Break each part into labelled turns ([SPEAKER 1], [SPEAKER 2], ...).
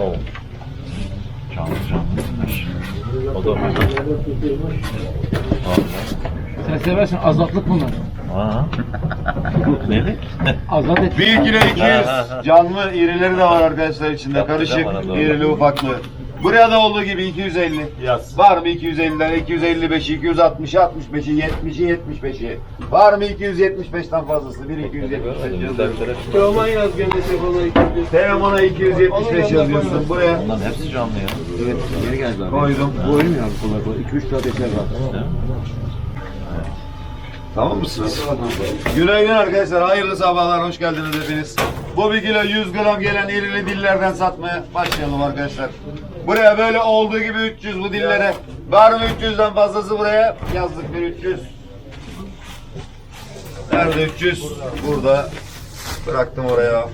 [SPEAKER 1] Oo. Canlı canlı. O da burada.
[SPEAKER 2] Sen seversin azatlık bunlar.
[SPEAKER 1] Aa. Bu ne?
[SPEAKER 2] Azat et.
[SPEAKER 3] 1 kilo 200
[SPEAKER 1] Ha, ha, ha.
[SPEAKER 3] canlı irileri de var arkadaşlar içinde.
[SPEAKER 1] Yaptı
[SPEAKER 3] Karışık,
[SPEAKER 1] bana doğru.
[SPEAKER 3] irili, ufaklı. Buraya da olduğu gibi 250.
[SPEAKER 1] Yaz.
[SPEAKER 3] Var mı 250'den 255'i, 260'ı, 65'i, 70'i, 75'i? Var mı 275'ten fazlası? Bir 275 yazıyor.
[SPEAKER 4] Teoman yaz göndese bana 200.
[SPEAKER 3] Teoman'a 275 yazıyorsun. Buraya
[SPEAKER 1] Onların hepsi canlı ya.
[SPEAKER 2] Evet, geri geldi abi.
[SPEAKER 3] koydum.
[SPEAKER 2] Bu ölmüyor abi kolay kolay. 2-3 saat yaşar zaten.
[SPEAKER 1] Değil mi?
[SPEAKER 3] Tamam mısınız? Günaydın arkadaşlar. Hayırlı sabahlar. Hoş geldiniz hepiniz. Bu bir kilo 100 gram gelen irili dillerden satmaya başlayalım arkadaşlar. Buraya böyle olduğu gibi 300 bu dillere. Var mı 300'den fazlası buraya? Yazdık bir 300. Nerede 300? Burada. Bıraktım oraya.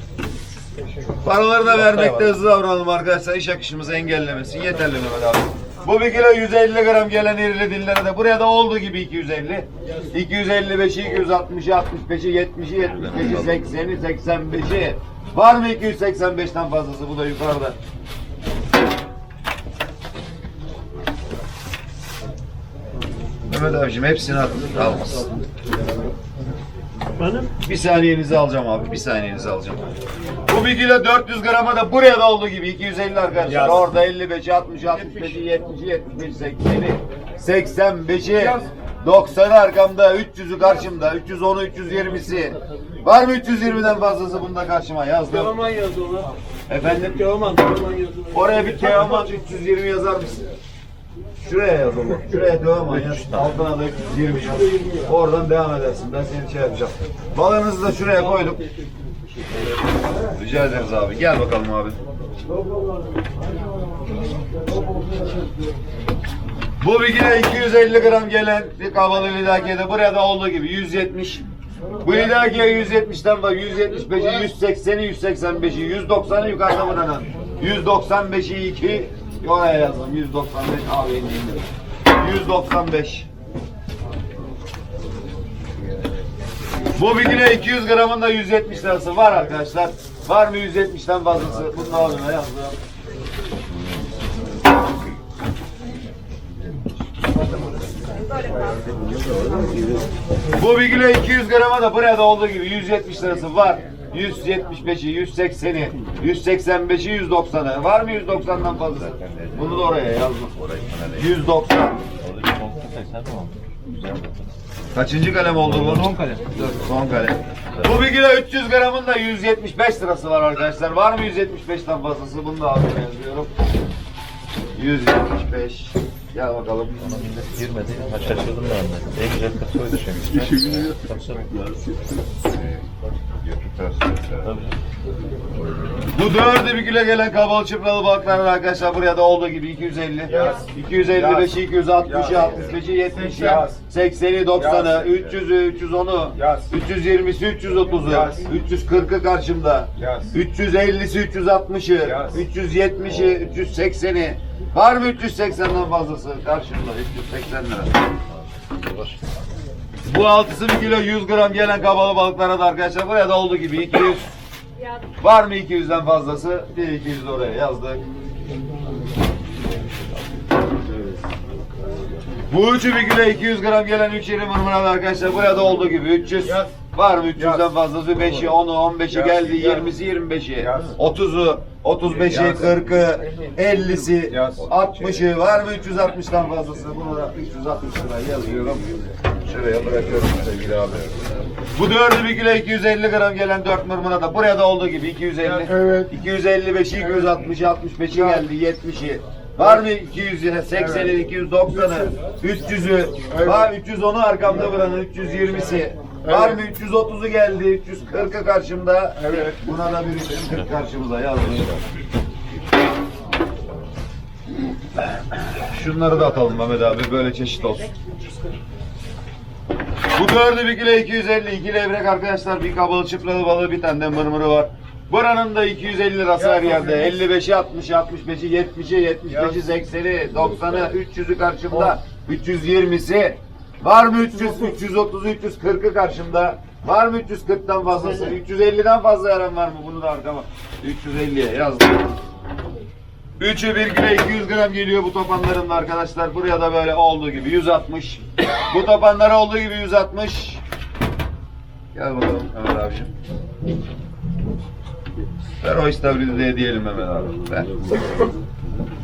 [SPEAKER 3] Paraları da vermekte hızlı davranalım arkadaşlar. İş akışımızı engellemesin. Yeterli Mehmet abi. Bu bir kilo 150 gram gelen irili dillere de buraya da olduğu gibi 250. 255'i, 260'ı, 65'i, 70'i, 75'i, 80'i, 85'i. Var mı 285'ten fazlası? Bu da yukarıda. Mehmet abicim hepsini at. Almasın. Bir saniyenizi alacağım abi. Bir saniyenizi alacağım. Bu bir kilo 400 grama da buraya da olduğu gibi 250 arkadaşlar.
[SPEAKER 1] Yaz.
[SPEAKER 3] Orada 55, 60, 65'i, 70'i, 75, 80'i, 85'i, 90'ı arkamda, 300'ü karşımda, 310'u, 320'si. Var mı 320'den fazlası bunda karşıma yazdım.
[SPEAKER 4] Teoman yaz ona.
[SPEAKER 3] Efendim
[SPEAKER 4] Teoman, Teoman yaz ona.
[SPEAKER 3] oraya bir Teoman 320 yazar mısın? Şuraya yaz oğlum. Şuraya Teoman yaz. Altına da 320 yaz. Oradan devam edersin. Ben seni şey yapacağım. Balığınızı da şuraya koydum. Rica ederiz abi. Gel bakalım abi. Bu bir kilo 250 gram gelen bir kavalı lidakiyede buraya da olduğu gibi 170. Bu lidakiye 170'ten var 175'i, 180'i, 185'i, 190'ı yukarıda buradan. 195'i 2 oraya yazdım. 195 abi indim. 195. Bu bir kilo 200 gramın da 170 lirası var arkadaşlar. Var mı 170'ten fazlası? Bunun ağzına yazdım. Bu bir kilo 200 grama da buraya da olduğu gibi 170 lirası var. 175'i, 180'i, 185'i, 190'ı. Var mı 190'dan fazla? Bunu da oraya yazdım. 190.
[SPEAKER 1] Orada bir kontrol seksen mi oldu? Güzel oldu.
[SPEAKER 3] Kaçıncı kalem oldu bu?
[SPEAKER 2] Son kalem.
[SPEAKER 3] Son kalem. Bu bir kilo 300 gramın da 175 lirası var arkadaşlar. Var mı 175'ten fazlası? Bunu da altına yazıyorum. 175. Gel bakalım.
[SPEAKER 1] Ona millet girmedi. Ha şaşırdım ben de. En güzel kasaydı şimdi. Kasa. Tabii.
[SPEAKER 3] Bu dördü bir kilo gelen kabalı çıpralı balıklar arkadaşlar. Buraya da olduğu gibi 250. 255'i, 260'ı, 65'i, 70'i, 80'i, 90'ı, 300'ü, 310'u, 320'si, 330'u, 340'ı karşımda. 350'si, 360'ı, 370'i, 380'i. Var mı 380'den fazlası? Karşımda 380 lira. Bu altısı bir kilo 100 gram gelen kabalı balıklara da arkadaşlar buraya da olduğu gibi 200. Var mı 200'den fazlası? Bir 200 de oraya yazdık. Bu üçü bir kilo 200 gram gelen üç iri mırmıralı arkadaşlar buraya da olduğu gibi 300. Var mı 300'den fazlası? 5'i, 10'u, 15'i geldi, 20'si, 25'i, 30'u, 35'i, 40'ı, 50'si, 60'ı. Var mı 360'dan fazlası? Bunu da 360 lira yazıyorum. Şuraya bırakıyorum sevgili abi. Bu dördü bir kilo 250 gram gelen dört mırmıra da buraya da olduğu gibi 250.
[SPEAKER 4] Evet.
[SPEAKER 3] 255'i, 260'ı, 65'i geldi, 70'i. Var mı 200'i, 80'i, 290'ı, 300'ü, var 310'u arkamda buranın 320'si. Var mı 330'u geldi, 340'ı karşımda. Evet. Buna da bir 340 karşımıza yazdım. Şunları da atalım Mehmet abi böyle çeşit olsun. Bu dördü bir kilo 250, iki levrek arkadaşlar. Bir kabalı çıpralı balığı, bir tane de mırmırı var. Buranın da 250 lirası her yerde. 55'i, 60'ı, 65'i, 70'i, 75'i, 80'i, 90'ı, 300'ü karşımda. 320'si. Var mı 300, 330'u, 340'ı karşımda? Var mı 340'tan fazlası? 350'den fazla yaran var mı? Bunu da arkama. 350'ye yazdım. Üçü 1 kilo 200 gram geliyor bu topanların da arkadaşlar. Buraya da böyle olduğu gibi 160. Bu topanlara olduğu gibi 160. Gel bakalım Mehmet abiciğim. Ver o istavridi de hediyelim Mehmet abi. Ver.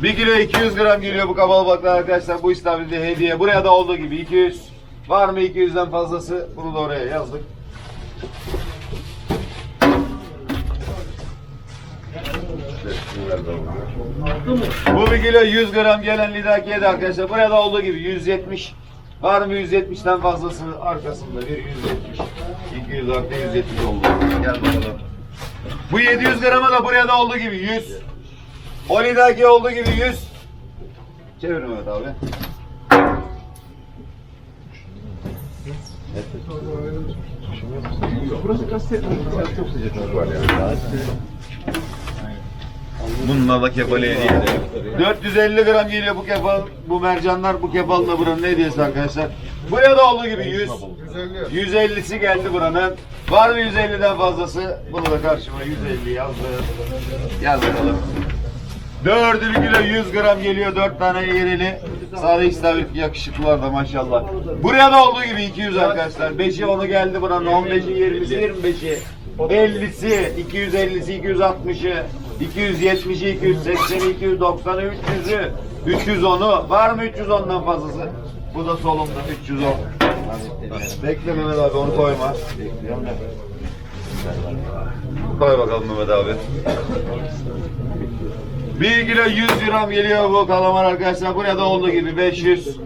[SPEAKER 3] 1 kilo 200 gram geliyor bu kabalı balıklar arkadaşlar. Bu istavridi hediye. Buraya da olduğu gibi 200. Var mı 200'den fazlası? Bunu da oraya yazdık. Bu bir kilo 100 gram gelen lidakiye de arkadaşlar. Buraya da olduğu gibi 170. Var mı 170'ten fazlası arkasında bir 170. 200 artı 170 oldu. Gel bakalım. Bu 700 grama da buraya da olduğu gibi 100. O lidaki olduğu gibi 100. Çevir Mehmet abi. Bununla da kefali hediye edelim. 450 gram geliyor bu kefal, bu mercanlar, bu kefal da buranın hediyesi arkadaşlar. Buraya da olduğu gibi 100. 150'si geldi buranın. Var mı 150'den fazlası? Bunu da karşıma 150 yazdı. Bakalım. Dördü kilo 100 gram geliyor. Dört tane yereli. Sarı istavrit yakışıklılar da maşallah. Buraya da olduğu gibi 200 arkadaşlar. Beşi onu geldi buranın. 15'i 20'si 25'i. 50'si 250'si 260'ı 270'i 280'i 290'ı 300'ü 310'u var mı 310'dan fazlası? Bu da solumda 310. Bekle Mehmet abi onu koyma. Koy bakalım Mehmet abi. 1 kilo 100 gram geliyor bu kalamar arkadaşlar. Buraya da olduğu gibi 500.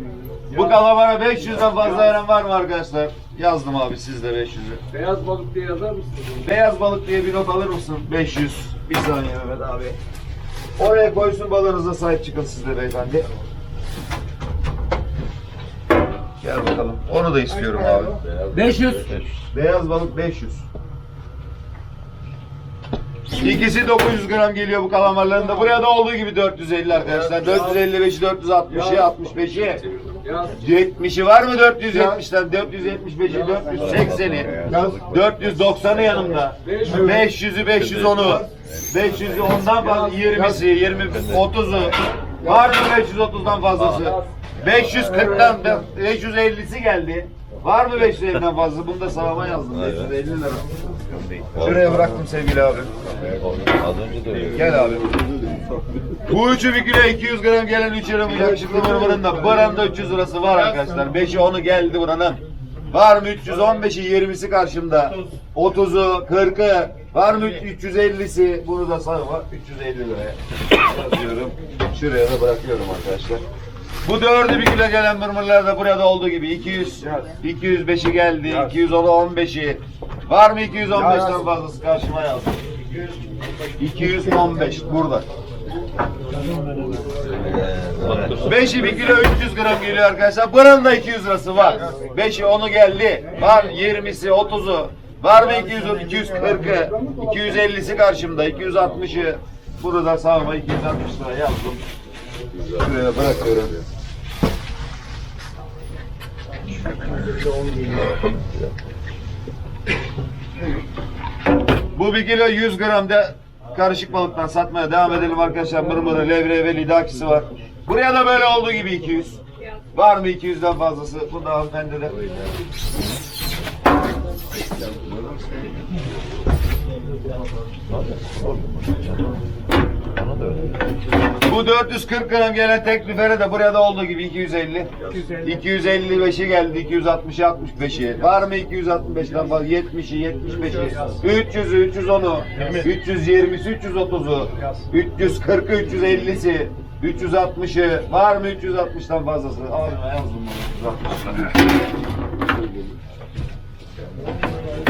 [SPEAKER 3] Bu kalamara 500'den fazla veren var mı arkadaşlar? Yazdım abi siz de 500'ü.
[SPEAKER 4] Beyaz balık diye yazar mısın?
[SPEAKER 3] Beyaz balık diye bir not alır mısın? 500. Bir saniye Mehmet abi. Oraya koysun balığınıza sahip çıkın siz de beyefendi. Gel bakalım. Onu da istiyorum abi.
[SPEAKER 2] 500.
[SPEAKER 3] Beyaz balık 500. İkisi 900 gram geliyor bu kalamarların da. Buraya da olduğu gibi 450 arkadaşlar. 455'i, 460'ı, 65'i.
[SPEAKER 4] Yaz.
[SPEAKER 3] 70'i var mı 470'ten? 475'i, 480'i, 490'ı yanımda. 500'ü, 510'u, 500'ü ondan fazla, 20'si, 20, 30'u. Var mı 530'dan fazlası? 540'dan, 550'si geldi. Var mı 550'den fazlası? Bunu da sağıma yazdım. 550 lira. Şuraya bıraktım sevgili abi.
[SPEAKER 1] Az önce de öyle.
[SPEAKER 3] Gel abi. Bu üçü bir kilo 200 gram gelen 3 lira bu yakışıklı mırmırın da buranın da 300 lirası var arkadaşlar. 5'i 10'u geldi buranın. Var mı 315'i 20'si karşımda. 30'u 40'ı var mı 350'si bunu da sayma 350 liraya yazıyorum. Şuraya da bırakıyorum arkadaşlar. Bu dördü bir kilo gelen mırmırlar da burada olduğu gibi 200, 205'i geldi, 210'u 15'i. Var mı 215'ten fazlası karşıma yazdım. 215 burada. 5'i 1 kilo 300 gram geliyor arkadaşlar. Buranın da 200 lirası var. 5'i 10'u geldi. Var 20'si 30'u. Var mı 200 240'ı? 250'si karşımda. 260'ı. Bunu da sağıma 260 lira yazdım. Şuraya bırakıyorum. Bu bir kilo 100 gram da karışık balıktan satmaya devam edelim arkadaşlar. Mırmırı, levre ve lidakisi var. Buraya da böyle olduğu gibi 200. Var mı 200'den fazlası? Bu da hanımefendi de. Bu 440 gram gelen teklifere de buraya da olduğu gibi 250. 255'i geldi, 260'ı 65'i. Var mı 265'den fazla? 70'i, 75'i, 300'ü, 310'u, 320'si, 330'u, 340'ı, 350'si, 360'ı. Var mı 360'tan fazlası? Ağzıma yazdım bunu.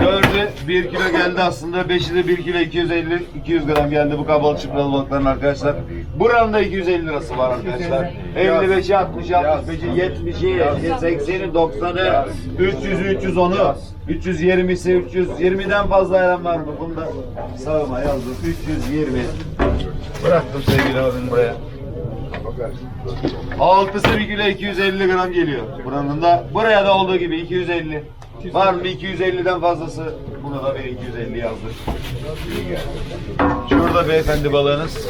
[SPEAKER 3] 360. Dördü 1 kilo geldi aslında. Beşi de 1 kilo 250 200 gram geldi bu kabalı çıpralı balıkların arkadaşlar. Buranın da 250 lirası var arkadaşlar. 55'i 60'ı 65'i 70'i 80'i 90'ı 300'ü 310'u 320'si 320'den fazla eren var mı? Bunda sağıma yazdım 320. Bıraktım sevgili abim buraya. Altısı bir kilo 250 gram geliyor. Buranın da buraya da olduğu gibi 250. Var mı 250'den fazlası? Buna da bir 250 yazdık. Şurada beyefendi balığınız.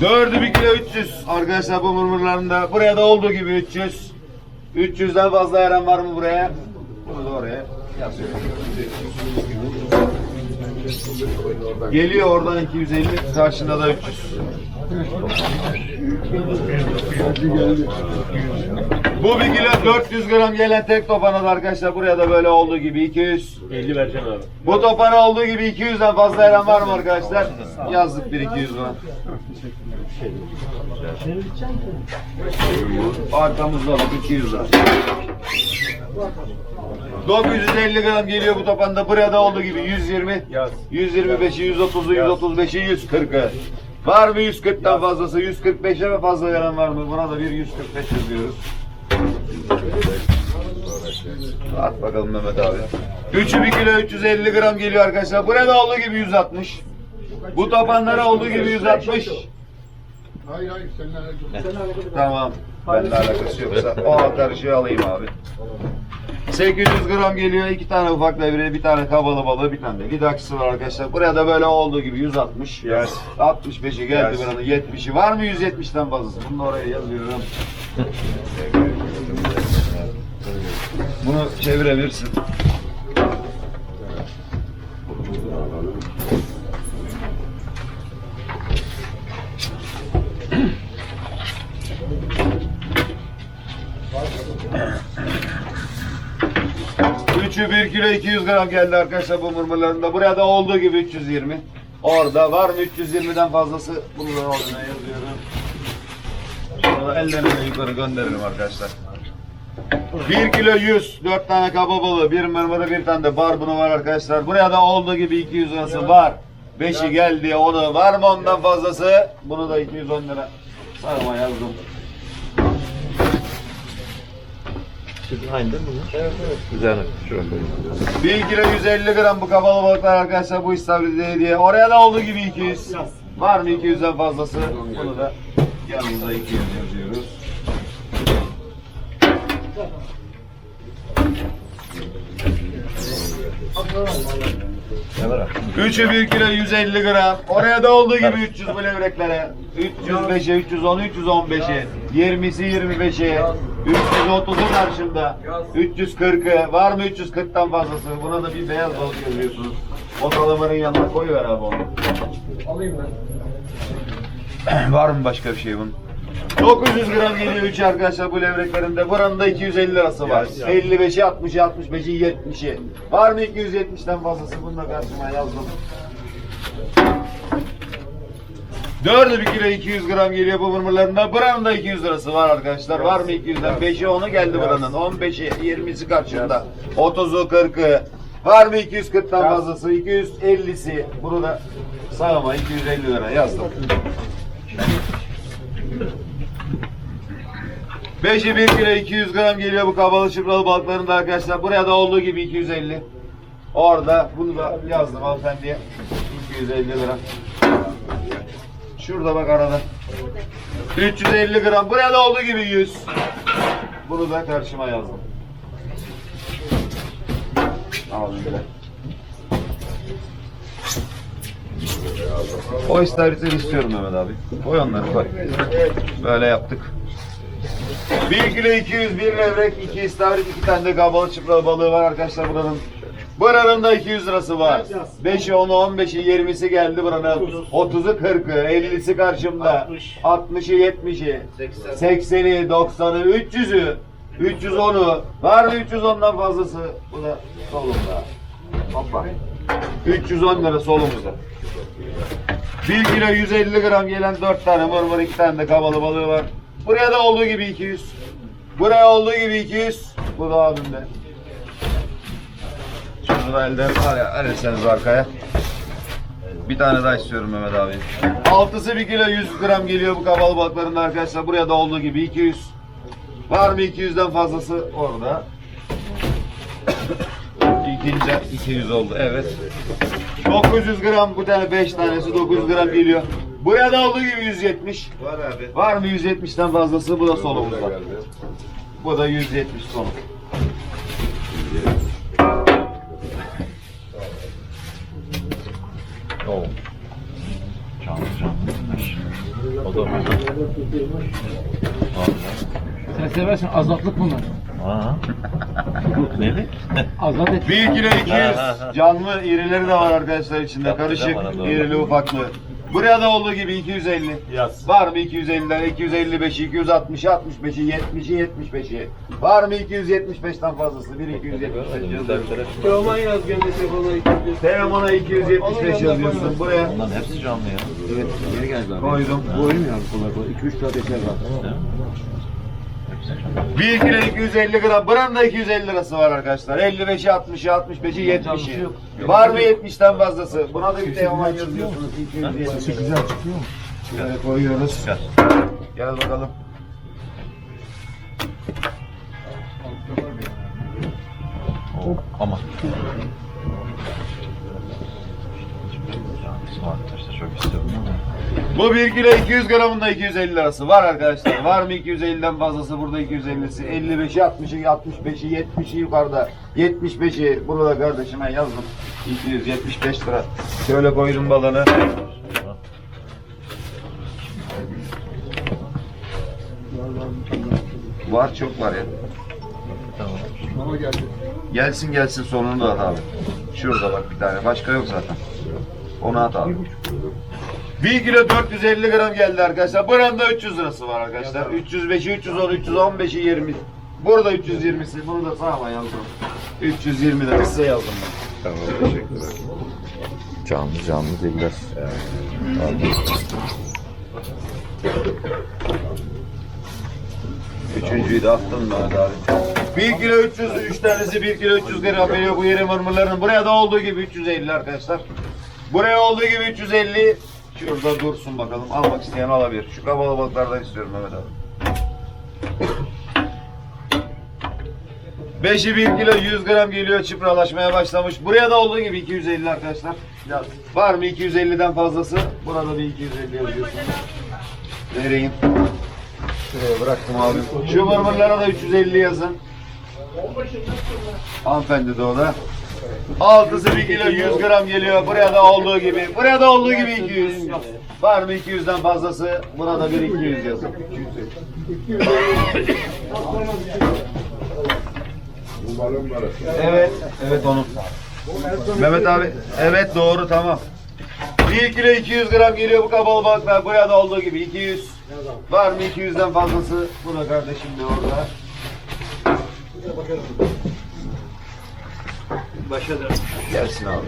[SPEAKER 3] Dördü bir kilo 300 arkadaşlar bu mırmırlarında. Buraya da olduğu gibi 300. 300'den fazla veren var mı buraya? Bunu da oraya yazıyorum. Geliyor oradan 250, karşında da 300. Bu bir kilo 400 gram gelen tek topana da arkadaşlar buraya da böyle olduğu gibi 200.
[SPEAKER 4] 50 vereceğim abi.
[SPEAKER 3] Bu topana olduğu gibi 200'den fazla veren var mı arkadaşlar? Yazdık bir 200 gram. Arkamızda bak 200 gram. 950 gram geliyor bu topanda. Buraya da olduğu gibi 120.
[SPEAKER 4] Yaz.
[SPEAKER 3] 125'i, 130'u, 135'i, 140'ı. Var mı 140'tan fazlası? 145'e mi fazla veren var mı? Buna da bir 145 yazıyoruz. At bakalım Mehmet abi. 3'ü 1 kilo 350 gram geliyor arkadaşlar. Buraya da olduğu gibi 160. Bu tapanlara olduğu gibi 160.
[SPEAKER 5] Hayır hayır seninle alakası yok.
[SPEAKER 3] Tamam. Benimle alakası yoksa o karışığı alayım abi. 800 gram geliyor. iki tane ufak levre, bir tane kabalı balığı, bir tane de lidakçısı var arkadaşlar. Buraya da böyle olduğu gibi 160.
[SPEAKER 1] Yes.
[SPEAKER 3] 65'i geldi
[SPEAKER 1] Yes.
[SPEAKER 3] burada 70'i. Var mı 170'ten fazlası? Bunu da oraya yazıyorum. Bunu çevirebilirsin. Üçü 1 kilo 200 gram geldi arkadaşlar bu mırmırlarında. Buraya da olduğu gibi 320. Orada var mı 320'den fazlası? Da oraya yazıyorum. Sonra ellerine yukarı gönderelim arkadaşlar. 1 kilo 100, 4 tane kaba balığı, bir mırmırı, bir tane de barbunu var arkadaşlar. Buraya da olduğu gibi 200 lirası var. 5'i geldi, 10'u var mı ondan fazlası? Bunu da 210 lira. Sarıma yazdım.
[SPEAKER 1] Aynı değil mi bunlar? Evet evet. Güzel. Şuraya koyayım.
[SPEAKER 3] 1 kilo 150 gram bu kapalı balıklar arkadaşlar bu istavrit diye. Oraya da olduğu gibi 200. Var mı 200'den fazlası? Bunu da yanımıza 200 yazıyoruz.
[SPEAKER 1] Var abi?
[SPEAKER 3] Üçü 1 kilo 150 gram. Oraya da olduğu gibi 300 bu levreklere. 305'e, 310, 315'e, 20'si 25'e, 330'u karşımda. 340'ı. Var mı 340'tan fazlası? Buna da bir beyaz balık yazıyorsunuz. O kalamarın yanına koyuver abi onu.
[SPEAKER 4] Alayım ben.
[SPEAKER 3] Var mı başka bir şey bunun? 900 gram geliyor 3 arkadaşlar bu levreklerinde. Buranın da 250 lirası var. 55'i, 60'ı, 65'i, 70'i. Var mı 270'ten fazlası? Bunu da karşıma yazdım. 4'ü 1 kilo 200 gram geliyor bu mırmırlarında. Buranın da 200 lirası var arkadaşlar. Var mı 200'den? 5'i 10'u geldi buranın. 15'i 20'si karşımda. 30'u 40'ı. Var mı 240'tan fazlası? 250'si. Bunu da sağıma 250 lira yazdım. 5'i 1 kilo 200 gram geliyor bu kabalı çıpralı balıkların da arkadaşlar. Buraya da olduğu gibi 250. Orada bunu da yazdım hanımefendiye. 250 lira. Şurada bak arada. 350 gram. Buraya da olduğu gibi 100. Bunu da karşıma yazdım. Aldım bile. O istavritleri istiyorum Mehmet abi. Koy onları koy. Böyle yaptık. 1 kilo 200, 1 levrek, 2 istavrit, 2 tane de kabalı çıpralı balığı var arkadaşlar buranın. Buranın da 200 lirası var. 5'i, 10'u, 15'i, 20'si geldi buranın. 30'u, 40'ı, 50'si karşımda. 60'ı, 70'i, 80'i, 90'ı, 300'ü, 310'u. Var mı 310'dan fazlası? Bu da solumda. Hoppa. 310 lira solumuzda. 1 kilo 150 gram gelen 4 tane mırmır 2 tane de kabalı balığı var. Buraya da olduğu gibi 200. Buraya olduğu gibi 200. Bu da abimde. Şunu da elden araya, arasınız arkaya. Bir tane daha istiyorum Mehmet abi. Altısı 1 kilo 100 gram geliyor bu kabalı balıkların arkadaşlar. Buraya da olduğu gibi 200. Var mı 200'den fazlası? Orada. İkinci 200 oldu evet. 900 gram bu tane 5 tanesi 900 gram geliyor. Buraya da olduğu gibi 170.
[SPEAKER 1] Var abi.
[SPEAKER 3] Var mı 170'ten fazlası? Bu da solumuzda. Bu da 170 sonu.
[SPEAKER 1] Oo. Canlı canlı. O da mı?
[SPEAKER 2] Sen seversin azatlık bunlar.
[SPEAKER 1] Aa. Neli?
[SPEAKER 2] Azat et.
[SPEAKER 3] 1 kilo 200 canlı irileri de var arkadaşlar içinde. Karışık, irili ufaklı. Buraya da olduğu gibi 250.
[SPEAKER 4] Yaz.
[SPEAKER 3] Var mı 250'den 255, 260, 65'i, 70'i, 75'i. Var mı 275'ten fazlası? Bir 275 yazıyor.
[SPEAKER 4] Teoman yaz gönde telefona
[SPEAKER 3] Telemana 275 yazıyorsun. Buraya
[SPEAKER 1] Bunların hepsi canlı ya.
[SPEAKER 2] Evet. Yeni geldi abi.
[SPEAKER 3] koydum.
[SPEAKER 2] Bu oyun mu yani kolay kolay? 2-3 saat yeter zaten.
[SPEAKER 3] 1 kilo 250 gram. Buranın da 250 lirası var arkadaşlar. 55'i, 60'ı, 65'i, 70'i. Var mı 70'ten fazlası? Buna da bir Teoman yazıyorsunuz. 270.
[SPEAKER 2] güzel çıkıyor mu?
[SPEAKER 3] Şöyle koyuyoruz.
[SPEAKER 1] Çıkar.
[SPEAKER 3] Gel bakalım.
[SPEAKER 1] Oh, ama. Smart işte çok istiyorum ama.
[SPEAKER 3] Bu 1 kilo 200 gramında 250 lirası var arkadaşlar. Var mı 250'den fazlası burada 250'si. 55'i, 60'ı, 65'i, 70'i yukarıda. 75'i burada kardeşime yazdım. 275 lira. Şöyle koydum balını. Var çok var ya.
[SPEAKER 1] Tamam.
[SPEAKER 5] Ama geldi.
[SPEAKER 3] Gelsin gelsin sonunu da at abi. Şurada bak bir tane. Başka yok zaten. Onu at abi. 1 kilo 450 gram geldi arkadaşlar. Buranın 300 lirası var arkadaşlar. 305'i, 310, 315'i 20. Burada 320'si. Bunu da sağma yazdım. 320 de size yazdım ben.
[SPEAKER 1] Tamam teşekkürler. Canlı canlı diller.
[SPEAKER 3] Üçüncüyü de attım ben abi. 1 kilo 300, 3 tanesi 1 kilo 300 gram veriyor bu yeri mırmırların. Buraya da olduğu gibi 350 arkadaşlar. Buraya olduğu gibi 350. Şurada dursun bakalım. Almak isteyen alabilir. Şu kabalı balıklardan istiyorum Mehmet abi. 5'i 1 kilo 100 gram geliyor çıpralaşmaya başlamış. Buraya da olduğu gibi 250 arkadaşlar. Var mı 250'den fazlası? Burada bir 250 yazıyorsun. Vereyim. Şuraya bıraktım abi. Şu mırmırlara da 350 yazın. Hanımefendi de o da. Altısı 1 kilo 100 gram geliyor. Buraya da olduğu gibi. Buraya da olduğu gibi 200. Var mı 200'den fazlası? Buna da bir 200 yazın. Evet. Evet onun. Mehmet abi. Evet doğru tamam. 1 kilo 200 gram geliyor bu kabalı balıklar. Buraya da olduğu gibi 200. Var mı 200'den fazlası? Bu da kardeşim de orada.
[SPEAKER 4] Başa da.
[SPEAKER 3] Gelsin abi.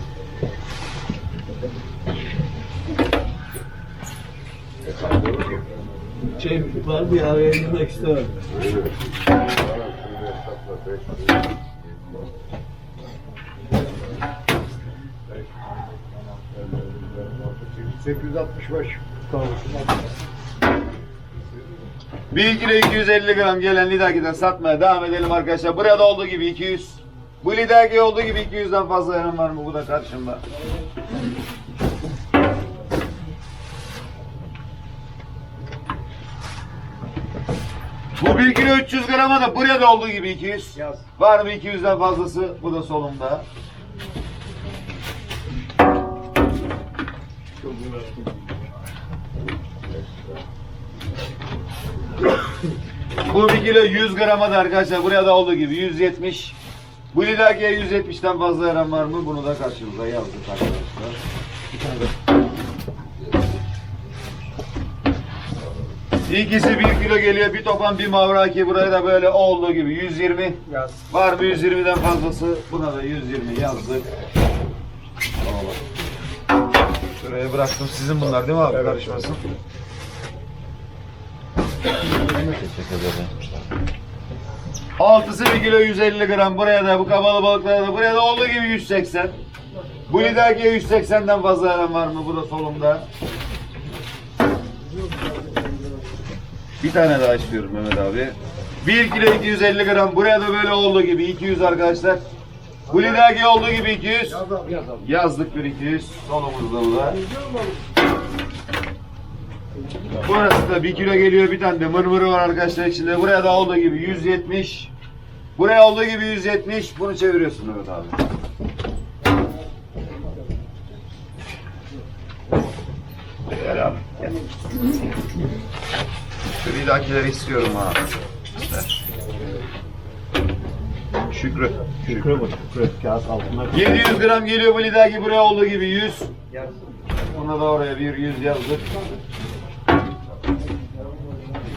[SPEAKER 4] Şey var bir araya girmek istemem.
[SPEAKER 5] 865.
[SPEAKER 3] 1 kilo 250 gram gelen Lidaki'den satmaya devam edelim arkadaşlar. Buraya da olduğu gibi 200. Bu Lidaki olduğu gibi 200'den fazla ürün var mı? Bu da karşımda. Bu 1 kilo 300 grama da buraya da olduğu gibi 200. Var mı 200'den fazlası? Bu da solumda. Bu 1 kilo 100 grama da arkadaşlar buraya da olduğu gibi 170. Bu lidakiye 170'ten fazla yaran var mı? Bunu da karşımıza yazdık arkadaşlar. İkisi 1 kilo geliyor. Bir topan bir mavraki. Buraya da böyle olduğu gibi 120.
[SPEAKER 4] Yaz.
[SPEAKER 3] Var mı 120'den fazlası? Buna da 120 yazdık. Şuraya bıraktım. Sizin bunlar değil mi abi? Karışmasın.
[SPEAKER 1] Teşekkür ederim.
[SPEAKER 3] Altısı 1 kilo 150 gram. Buraya da bu kabalı balıklara da buraya da olduğu gibi 180. Bu lidakiye 180'den fazla yaran var mı? Bu da solumda. Bir tane daha istiyorum Mehmet abi. 1 kilo 250 gram. Buraya da böyle olduğu gibi 200 arkadaşlar. Bu lidaki olduğu gibi 200. Yazdık bir 200. Solumuzda bu da. Burası da 1 kilo geliyor. Bir tane de mırmırı var arkadaşlar içinde. Buraya da olduğu gibi 170. Buraya olduğu gibi 170. Bunu çeviriyorsun Mehmet abi. Gel abi. Şu lidakileri istiyorum ha. Şükrü.
[SPEAKER 1] Şükrü bu. Şükrü. Kağıt altında.
[SPEAKER 3] 700 gram geliyor bu lidaki buraya olduğu gibi 100. Ona da oraya bir 100 yazdık.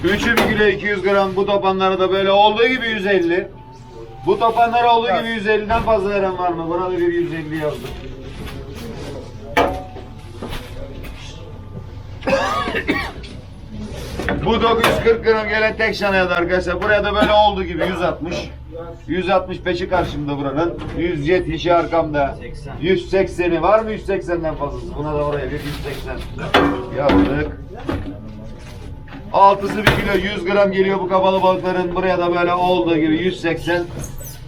[SPEAKER 3] Üçü bir kilo 200 gram bu tapanlara da böyle olduğu gibi 150. Bu tapanlara olduğu gibi 150'den fazla veren var mı? Buna da bir 150 yazdık. Bu 940 gram gelen tek şanaya da arkadaşlar. Buraya da böyle olduğu gibi 160. 165'i karşımda buranın. 170'i arkamda. 180'i var mı 180'den fazlası? Buna da oraya bir 180 yaptık. Altısı bir kilo 100 gram geliyor bu kabalı balıkların. Buraya da böyle olduğu gibi 180.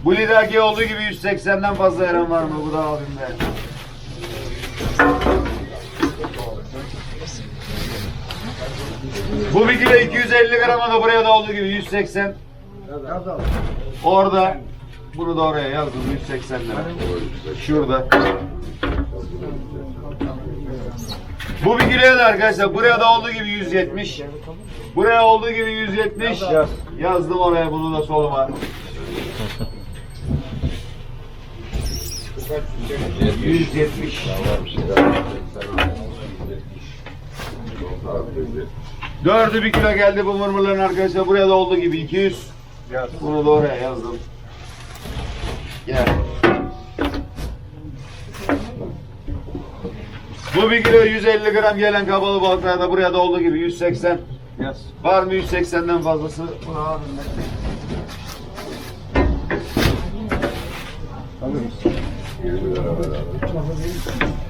[SPEAKER 3] Bu lidaki olduğu gibi 180'den fazla veren var mı? Bu da abimde. Bu bir kilo 250 grama da buraya da olduğu gibi 180. Orada bunu da oraya yazdım 180 lira. Şurada. Bu bir kiloya da arkadaşlar buraya da olduğu gibi 170. Buraya olduğu gibi 170. Yazdım oraya bunu da soluma. 170. Dördü bir kilo geldi bu mırmırların arkadaşlar. Buraya da olduğu gibi 200. Bunu da oraya yazdım. Gel. Bu bir kilo 150 gram gelen kabalı balıklar da buraya da olduğu gibi 180. Var mı 180'den fazlası? Bunu abim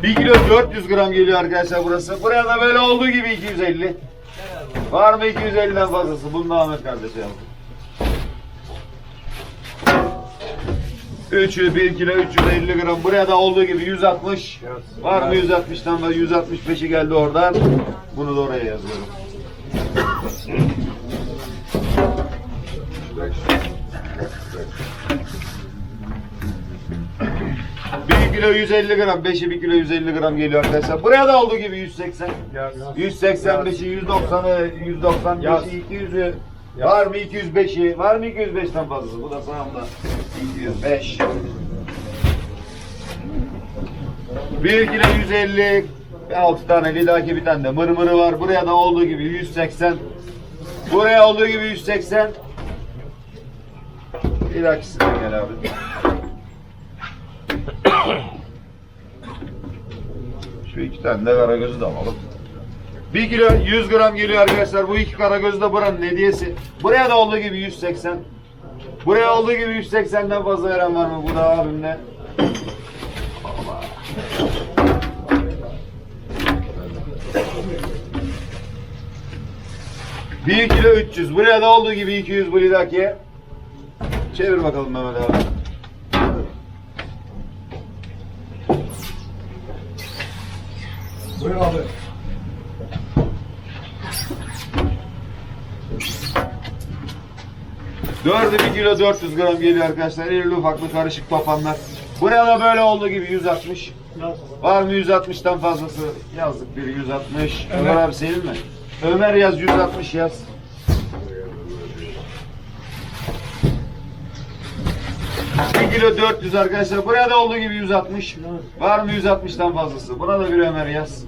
[SPEAKER 3] Bir kilo 400 gram geliyor arkadaşlar burası. Buraya da böyle olduğu gibi 250. Var mı 250'den fazlası? Bunu da Ahmet kardeş yazdı. Üçü 1 kilo 350 gram. Buraya da olduğu gibi 160. Var mı 160'tan da 165'i geldi oradan. Bunu da oraya yazıyorum. Bir kilo 150 gram, 5'i 1 kilo 150 gram geliyor arkadaşlar. Buraya da olduğu gibi 180. 185'i, 190'ı, 195'i, 200'ü. Var mı 205'i? Var mı 205'ten fazlası? Bu da sağımda. 205. 1 kilo 150. 6 tane lidaki bir tane de mırmırı var. Buraya da olduğu gibi 180. Buraya olduğu gibi 180. Lidakisine gel abi. Şu iki tane de karagözü de alalım. 1 kilo 100 gram geliyor arkadaşlar. Bu iki karagözü de buranın hediyesi. Buraya da olduğu gibi 180. Buraya olduğu gibi 180'den fazla veren var mı? Bu da abimle. Bir kilo 300. Buraya da olduğu gibi 200 bu lidakiye. Çevir bakalım Mehmet abi.
[SPEAKER 5] Buyur abi.
[SPEAKER 3] Dördü bir kilo 400 gram geliyor arkadaşlar. İrili ufaklı karışık topanlar. Buraya da böyle olduğu gibi 160. Var mı 160'tan fazlası? Yazdık bir 160. Ömer abi senin mi? Ömer yaz 160 yaz. Bir kilo 400 arkadaşlar. Buraya da olduğu gibi 160. Var mı 160'tan fazlası? Buna da bir Ömer yaz.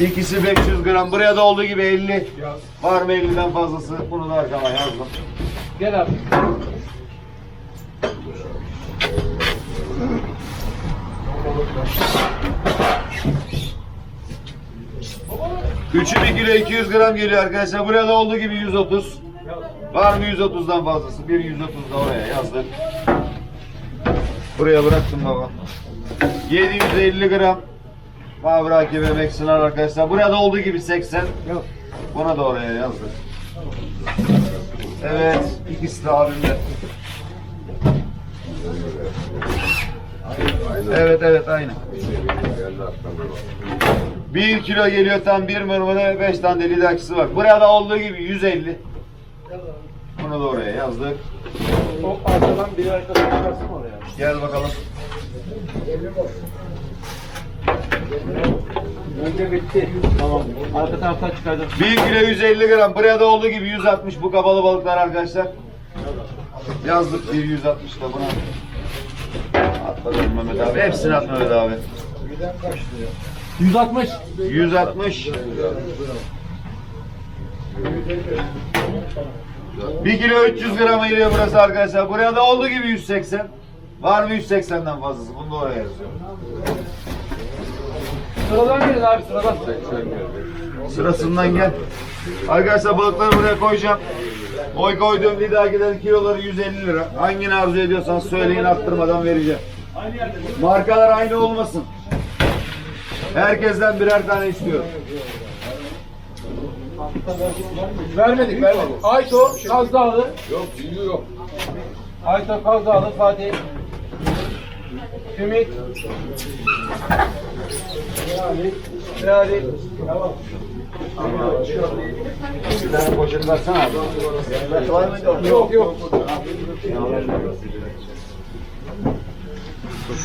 [SPEAKER 3] İkisi 500 gram. Buraya da olduğu gibi 50. Var mı 50'den fazlası? Bunu da arkama yazdım.
[SPEAKER 2] Gel abi.
[SPEAKER 3] Üçü 1 kilo 200 gram geliyor arkadaşlar. Buraya da olduğu gibi 130. Var mı 130'dan fazlası? Bir 130 da oraya yazdık. Buraya bıraktım baba. 750 gram. Mavraki ve Meksinar arkadaşlar. Buraya da olduğu gibi 80. Buna da oraya yazdık. Evet. ikisi de abimde. Evet evet aynı. 1 kilo geliyor tam bir mırmırı 5 tane de lidakisi var. Buraya da olduğu gibi 150. Bunu da oraya yazdık.
[SPEAKER 4] O arkadan bir arkadaş çıkarsın oraya.
[SPEAKER 3] Gel bakalım.
[SPEAKER 2] Önce bitti. Tamam. Arka taraftan çıkardım.
[SPEAKER 3] 1000 kilo 150 gram. Buraya da olduğu gibi 160 bu kapalı balıklar arkadaşlar. Yazdık bir 160 da buna. Atladım Mehmet abi. Hepsini at Mehmet abi.
[SPEAKER 2] 160.
[SPEAKER 3] 160. 1 kilo 300 gram geliyor burası arkadaşlar. Buraya da olduğu gibi 180. Var mı 180'den fazlası? Bunu da oraya yazıyorum.
[SPEAKER 2] Sıradan gelin abi sıradan.
[SPEAKER 3] Sırasından gel. Arkadaşlar balıkları buraya koyacağım. Boy koyduğum lidakilerin kiloları 150 lira. Hangini arzu ediyorsanız söyleyin arttırmadan vereceğim. Markalar aynı olmasın. Herkesten birer tane istiyorum.
[SPEAKER 2] Vermedik vermedik. Ayto Kaz Dağlı. Yok yok. Ayto Kaz Dağlı Fatih. Ümit. Ferari.
[SPEAKER 3] Bir tane poşet versene abi.
[SPEAKER 2] Yok yok.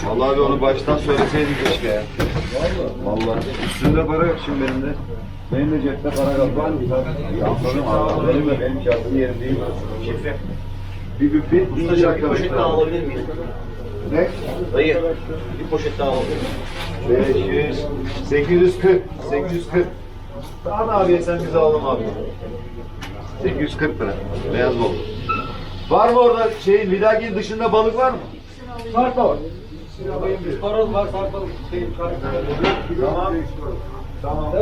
[SPEAKER 3] Vallahi abi onu baştan söyleseydik keşke ya. Vallahi. Üstünde para yok şimdi benim de. Benim de cepte para yok. Ben Anladım abi. Benim de benim kağıdım yerim değil. Şifre. Bir bir bir bir
[SPEAKER 6] Bir poşet alabilir miyim?
[SPEAKER 3] Ne?
[SPEAKER 6] Dayı, bir poşet daha miyim?
[SPEAKER 3] 500, 840, 840. Tamam abi sen bize alalım abi. 840 lira. Beyaz balık. Var mı orada şey Lidaki dışında balık var mı?
[SPEAKER 2] Sarp da var.
[SPEAKER 4] Horoz var, sarpalı. Şey,
[SPEAKER 3] Tamam. Tamam.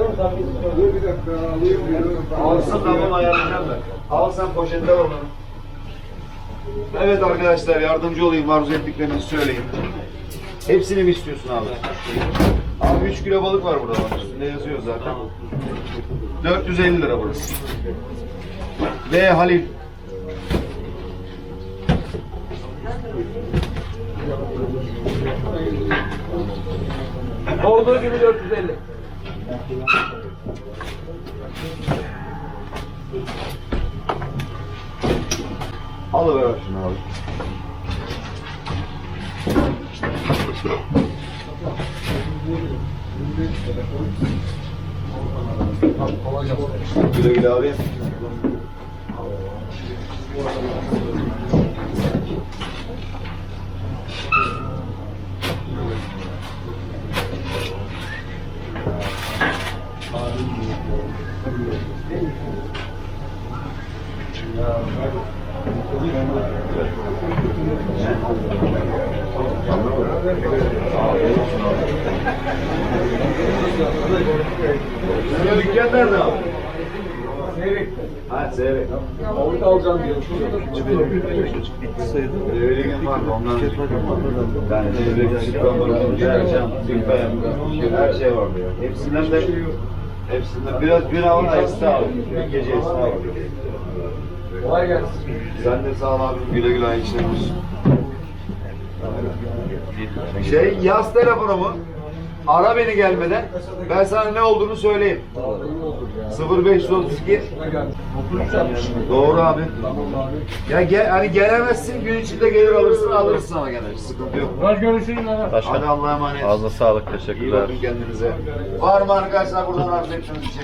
[SPEAKER 5] Dur bir dakika alayım diyorum.
[SPEAKER 3] Alsın tamam ayarlayacağım ben. Al sen poşette var onu. Evet arkadaşlar yardımcı olayım arzu ettiklerinizi söyleyin. Hepsini mi istiyorsun abi? Abi 3 kilo balık var burada bak üstünde yazıyor zaten. 450 lira burası. Ve Halil.
[SPEAKER 2] Olduğu gibi 450.
[SPEAKER 3] Alıver şunu abi. Güle güle abi. Senin dükkan nerede abi? Seyrek. Ha Seyrek.
[SPEAKER 4] Alacağım diyor.
[SPEAKER 3] Öyle gün ondan dükkan vardı. Yani Seyrek, Sütkan, Ercan, Dükkan, her şey vardı ya. Hepsinden de Hepsinden biraz gün hava esna abi. Bir gece esna abi.
[SPEAKER 4] Kolay gelsin.
[SPEAKER 3] Sen de sağ ol abi. Güle güle aynı işler olsun. Şey yaz telefonu mu? Ara beni gelmeden. Ben sana ne olduğunu söyleyeyim. 0532 Doğru abi. Ya gel hani gelemezsin gün içinde gelir alırsın alırız sana gene. Sıkıntı yok.
[SPEAKER 2] Hadi görüşürüz abi.
[SPEAKER 3] Hadi Allah'a emanet.
[SPEAKER 1] ağzına sağlık
[SPEAKER 3] İyi
[SPEAKER 1] teşekkürler.
[SPEAKER 3] bakın kendinize. Var mı arkadaşlar buradan arz ettiğiniz bir şey?